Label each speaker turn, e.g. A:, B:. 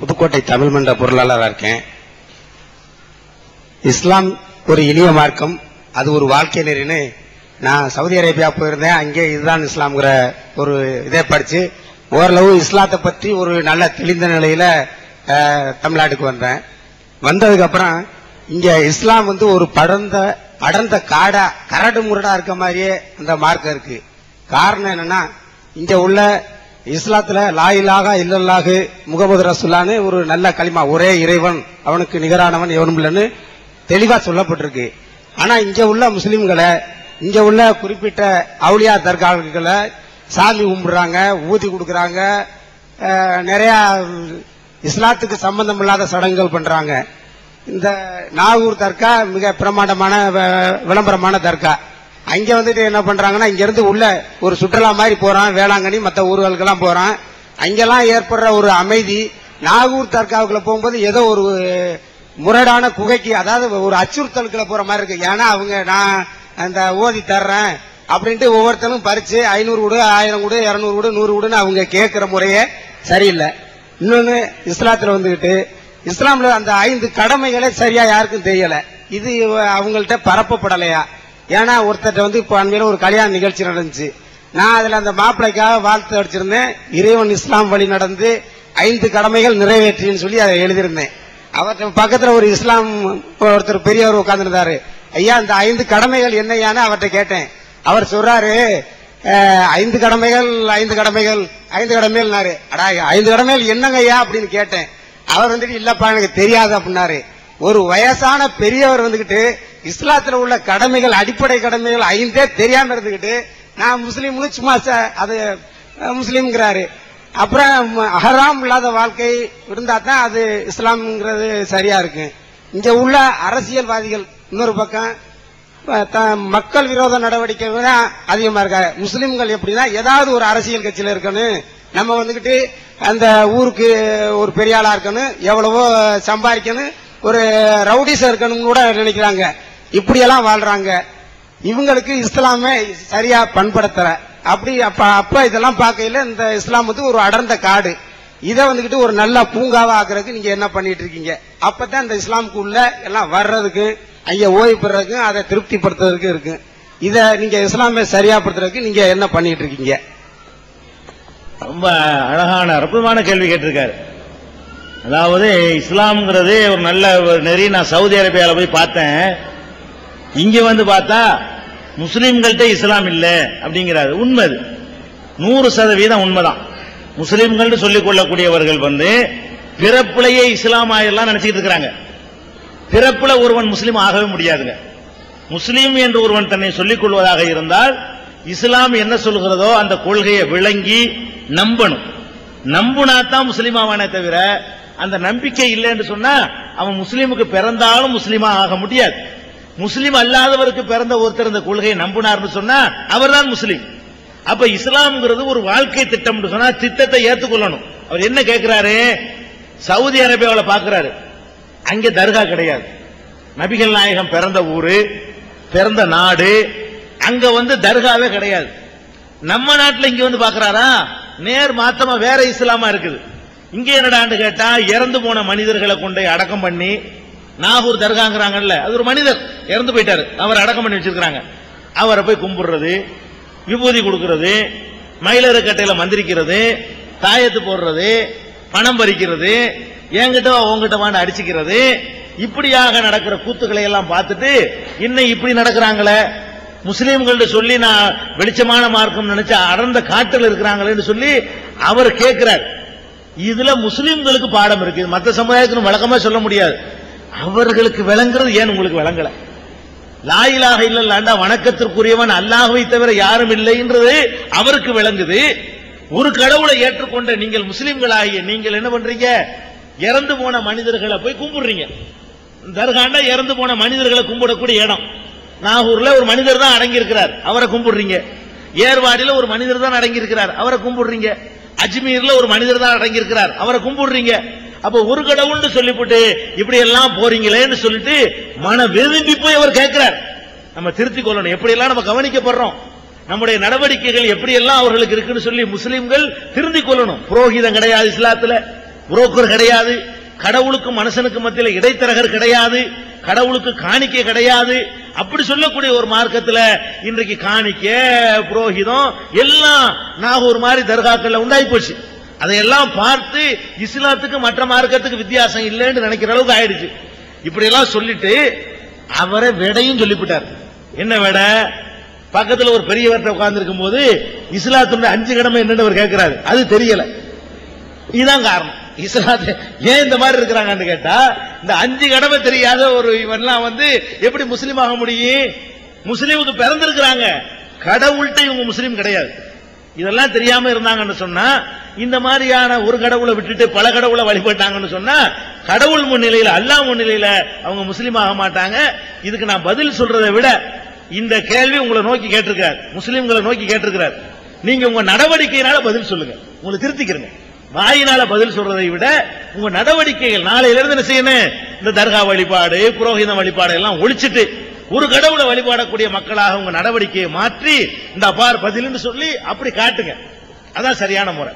A: புதுக்கோட்டை தமிழ் மன்ற பொருளாளராக இருக்கேன். இஸ்லாம் ஒரு எளிய மார்க்கம். அது ஒரு வாழ்க்கை நெறின்னு நான் சவுதி அரேபியா போயிருந்தேன். அங்கே இதுதான் இஸ்லாம்ங்கிற ஒரு இதை படிச்சு ஓரளவு இஸ்லாத்தை பற்றி ஒரு நல்ல தெளிந்த நிலையில தமிழ்நாட்டுக்கு வந்தேன். வந்ததுக்கப்புறம் இங்கே இங்க இஸ்லாம் வந்து ஒரு படர்ந்த அடர்ந்த காடா கரடு முரடா இருக்க மாதிரியே அந்த மார்க்கம் இருக்கு. காரணம் என்னன்னா இங்க உள்ள இஸ்லாத்துல லாயிலாக இலாஹா முகமது ரசுல்லான்னு ஒரு நல்ல களிமா. ஒரே இறைவன் அவனுக்கு நிகரானவன் எவனும் இல்லைன்னு தெளிவா சொல்லப்பட்டிருக்கு. ஆனா இங்க உள்ள முஸ்லிம்களை இங்க உள்ள குறிப்பிட்ட அவுளியா தர்காக்களை சாமி கும்பிடுறாங்க ஊதி கொடுக்கறாங்க நிறைய இஸ்லாத்துக்கு சம்பந்தம் இல்லாத சடங்குகள் பண்றாங்க. இந்த நாகூர் தர்கா மிக பிரமாண்டமான வ- விளம்பரமான தர்கா. அங்க வந்துட்டு என்ன பண்றாங்கன்னா இங்க இருந்து உள்ள ஒரு சுற்றுலா மாதிரி போறான் வேளாங்கண்ணி மத்த ஊர்களுக்கெல்லாம் போறான். அங்கெல்லாம் ஏற்படுற ஒரு அமைதி நாகூர் தர்காவுக்குள்ள போகும்போது ஏதோ ஒரு முரடான குகைக்கு அதாவது ஒரு அச்சுறுத்தலுக்குள்ள போற மாதிரி இருக்கு. ஏன்னா அவங்க நான் அந்த ஓதி தர்றேன் அப்படின்ட்டு ஒவ்வொருத்தரும் பறிச்சு ஐநூறு விடு ஆயிரம் விடு இருநூறு விடு நூறு விடுன்னு அவங்க கேட்கிற முறையே சரியில்லை. இன்னொன்னு இஸ்லாத்துல வந்துகிட்டு இஸ்லாம்ல அந்த ஐந்து கடமைகளே சரியா யாருக்கும் தெரியல. இது அவங்கள்ட்ட பரப்பப்படலையா? ஏன்னா ஒருத்தர் வந்து இப்போ அண்மையில ஒரு கல்யாண நிகழ்ச்சி நடந்துச்சு. நான் அதுல அந்த மாப்பிள்ளைக்காக வாழ்த்து அடிச்சிருந்தேன். இறைவன் இஸ்லாம் வழி நடந்து ஐந்து கடமைகள் நிறைவேற்றின்னு சொல்லி அதை எழுதியிருந்தேன். அவர்கிட்ட பக்கத்துல ஒரு இஸ்லாம் ஒருத்தர் பெரியவர் உட்கார்ந்துருந்தாரு. ஐயா இந்த ஐந்து கடமைகள் என்னையான்னு அவர்கிட்ட கேட்டேன். அவர் சொல்றாரு ஐந்து கடமைகள் ஐந்து கடமைகள் ஐந்து கடமைகள்னாரு. அடா ஐந்து கடமைகள் என்னங்க ஐயா அப்படின்னு கேட்டேன். அவர் வந்துட்டு இல்லப்பா எனக்கு தெரியாது அப்படின்னாரு. ஒரு வயசான பெரியவர் வந்துகிட்டு இஸ்லாத்துல உள்ள கடமைகள் அடிப்படை கடமைகள் ஐந்தே தெரியாம இருந்துகிட்டு நான் முஸ்லீம்னு சும்மா அது முஸ்லீம்ங்கிறாரு. அப்புறம் அஹராம் இல்லாத வாழ்க்கை இருந்தா தான் அது இஸ்லாம்ங்கிறது சரியா இருக்கு. இங்க உள்ள அரசியல்வாதிகள் இன்னொரு பக்கம் த- மக்கள் விரோத நடவடிக்கை தான் அதிகமா இருக்காரு முஸ்லிம்கள் எப்படின்னா ஏதாவது ஒரு அரசியல் கட்சியில இருக்கணும். நம்ம வந்துகிட்டு அந்த ஊருக்கு ஒரு பெரிய ஆளா இருக்கணும். எவ்வளவோ சம்பாதிக்கணும். ஒரு ரவுடிஸா இருக்கணும் கூட நினைக்கிறாங்க. இப்படியெல்லாம் வாழ்றாங்க. இவங்களுக்கு இஸ்லாமே சரியா பண்படுத்தல. அப்படி அப்ப அப்ப இதெல்லாம் பார்க்கையில இந்த இஸ்லாம் வந்து ஒரு அடர்ந்த காடு. இதை வந்துகிட்டு ஒரு நல்ல பூங்காவா ஆக்குறதுக்கு நீங்க என்ன பண்ணிட்டு இருக்கீங்க? அப்பதான் இந்த இஸ்லாமுக்கு உள்ள எல்லாம் வர்றதுக்கு அங்க ஓய்வு பெறதுக்கு அதை திருப்திப்படுத்துறதுக்கு இருக்கு. இத நீங்க இஸ்லாமை சரியா படுத்துறதுக்கு நீங்க என்ன பண்ணிட்டு இருக்கீங்க?
B: ரொம்ப அழகான அற்புதமான கேள்வி கேட்டிருக்காரு. அதாவது இஸ்லாம்ங்கிறது ஒரு நல்ல ஒரு நெறி நான் சவுதி அரேபியாவில் போய் பார்த்தேன். இங்க வந்து பார்த்தா முஸ்லீம்கள்ட்ட இஸ்லாம் இல்லை அப்படிங்கிறாரு. உண்மை அது நூறு சதவீதம் உண்மைதான். முஸ்லீம்கள் சொல்லிக் கொள்ளக்கூடியவர்கள் வந்து பிறப்புலையே இஸ்லாம் ஆயிரலாம் நினைச்சிட்டு இருக்கிறாங்க. பிறப்புல ஒருவன் முஸ்லீம் ஆகவே முடியாதுங்க. முஸ்லீம் என்று ஒருவன் தன்னை சொல்லிக் கொள்வதாக இருந்தால் இஸ்லாம் என்ன சொல்கிறதோ அந்த கொள்கையை விளங்கி நம்பணும். நம்புனா தான் முஸ்லீம் ஆவானே தவிர அந்த நம்பிக்கை இல்லை என்று சொன்னா அவன் முஸ்லீமுக்கு பிறந்தாலும் முஸ்லீமா ஆக முடியாது. முஸ்லீம் அல்லாதவருக்கு பிறந்த ஒருத்தர் இந்த கொள்கையை நம்பினார்னு சொன்னா அவர்தான் முஸ்லீம். அப்ப இஸ்லாம்ங்கிறது ஒரு வாழ்க்கை திட்டம் சொன்னா திட்டத்தை ஏத்துக்கொள்ளணும் அவர் என்ன கேட்கிறாரு சவுதி அரேபியாவில் பாக்குறாரு. அங்க தர்கா கிடையாது. நபிகள் நாயகம் பிறந்த ஊரு பிறந்த நாடு அங்க வந்து தர்காவே கிடையாது. நம்ம நாட்டில் இங்க வந்து பாக்குறாரா? நேர் மாத்தமா வேற இஸ்லாமா இருக்குது. இங்க என்னடான்னு கேட்டா இறந்து போன மனிதர்களை கொண்டு அடக்கம் பண்ணி நாகூர் தர்காங்கிறாங்கல்ல அது ஒரு மனிதர். இறந்து போயிட்டாரு. அவர் அடக்கம் பண்ணி வச்சிருக்கிறாங்க. அவரை போய் கும்பிடுறது விபூதி கொடுக்கறது மயிலறு கட்டையில மந்திரிக்கிறது தாயத்து போடுறது பணம் பறிக்கிறது என்கிட்ட உங்ககிட்டவான்னு உன்கிட்ட அடிச்சுக்கிறது இப்படியாக நடக்கிற கூத்துக்களை எல்லாம் பார்த்துட்டு இன்னும் இப்படி நடக்கிறாங்களே. முஸ்லீம்கள்ட்ட சொல்லி நான் வெளிச்சமான மார்க்கம் நினைச்சு அடர்ந்த காட்டில் இருக்கிறாங்களேன்னு சொல்லி அவர் கேட்கிறார். இதுல முஸ்லீம்களுக்கு பாடம் இருக்கு. மற்ற சமுதாயத்துக்கு வழக்கமா சொல்ல முடியாது. அவர்களுக்கு விளங்குறது ஏன் உங்களுக்கு விளங்கல? லாயிலாக இல்லல்லாண்டா வணக்கத்திற்குரியவன் அல்லாஹுவை தவிர யாரும் இல்லைன்றது அவருக்கு விளங்குது. ஒரு கடவுளை ஏற்றுக்கொண்ட நீங்கள் முஸ்லிம்களாகிய நீங்கள் என்ன பண்றீங்க? இறந்து போன மனிதர்களை போய் கும்பிடுறீங்க. தர்காண்டா இறந்து போன மனிதர்களை கும்பிடக்கூடிய இடம். நாகூர்ல ஒரு மனிதர் தான் அடங்கி இருக்கிறார் அவரை கும்பிடுறீங்க. ஏர்வாடியில ஒரு மனிதர் தான் அடங்கி இருக்கிறார் அவரை கும்பிடுறீங்க. அஜ்மீர்ல ஒரு மனிதர் தான் அடங்கி இருக்கிறார் அவரை கும்பிடுறீங்க. அப்ப ஒரு கடவுள்னு சொல்லிவிட்டு இப்படி எல்லாம் போறீங்களேன்னு சொல்லிட்டு மன வெதும்பி போய் அவர் கேட்கிறார் நம்ம திருத்திக் கொள்ளணும். எப்படி எல்லாம் நம்ம கவனிக்கப்படுறோம்? நம்முடைய நடவடிக்கைகள் எப்படி எல்லாம் அவர்களுக்கு இருக்குன்னு சொல்லி முஸ்லிம்கள் திருந்திக் கொள்ளணும். புரோகிதம் கிடையாது இஸ்லாத்துல. புரோக்கர் கிடையாது. கடவுளுக்கும் மனுஷனுக்கு மத்தியில் இடைத்தரகர் கிடையாது. கடவுளுக்கு காணிக்கை கிடையாது. அப்படி சொல்லக்கூடிய ஒரு மார்க்கத்தில் இன்றைக்கு காணிக்க புரோகிதம் எல்லாம் நாகூர் மாதிரி தர்காக்கள் உண்டாகி போச்சு. அதையெல்லாம் பார்த்து இஸ்லாத்துக்கு மற்ற மார்க்கத்துக்கு வித்தியாசம் இல்லைன்னு நினைக்கிற அளவுக்கு ஆயிடுச்சு. இப்படி எல்லாம் சொல்லிட்டு அவரை விடையும் சொல்லிவிட்டார். என்ன விட? பக்கத்தில் ஒரு பெரியவர்கிட்ட உட்கார்ந்து இருக்கும் போது இஸ்லாத்துடைய அஞ்சு கடமை என்னன்னு அவர் கேட்கிறாரு. அது தெரியல. இதுதான் காரணம். இஸ்லாத்து ஏன் இந்த மாதிரி இருக்கிறாங்கன்னு கேட்டா இந்த அஞ்சு கடமை தெரியாத ஒரு இவன்லாம் வந்து எப்படி முஸ்லீம் ஆக முடியும்? முஸ்லீமுக்கு பிறந்திருக்கிறாங்க. கடவுள்கிட்ட இவங்க முஸ்லீம் கிடையாது. இதெல்லாம் தெரியாம இருந்தாங்கன்னு சொன்னா இந்த மாதிரியான ஒரு கடவுளை விட்டுட்டு பல கடவுளை வழிபட்டாங்கன்னு சொன்னா கடவுள் முன்னிலையில அல்லாஹ் முன்னிலையில அவங்க முஸ்லீம் ஆக மாட்டாங்க. இதுக்கு நான் பதில் சொல்றதை விட இந்த கேள்வி உங்களை நோக்கி கேட்டிருக்கிறார். முஸ்லீம்களை நோக்கி கேட்டிருக்கிறார். நீங்க உங்க நடவடிக்கையினால பதில் சொல்லுங்க. உங்களை திருத்திக்கிறங்க. வாயினால பதில் சொல்றதை விட உங்க நடவடிக்கைகள் நாளையிலிருந்து என்ன செய்யணும்? இந்த தர்கா வழிபாடு புரோகித வழிபாடு எல்லாம் ஒழிச்சிட்டு ஒரு கடவுளை வழிபாடக்கூடிய மக்களாக உங்க நடவடிக்கையை மாற்றி இந்த அபார் பதில்னு சொல்லி அப்படி காட்டுங்க. அதான் சரியான முறை.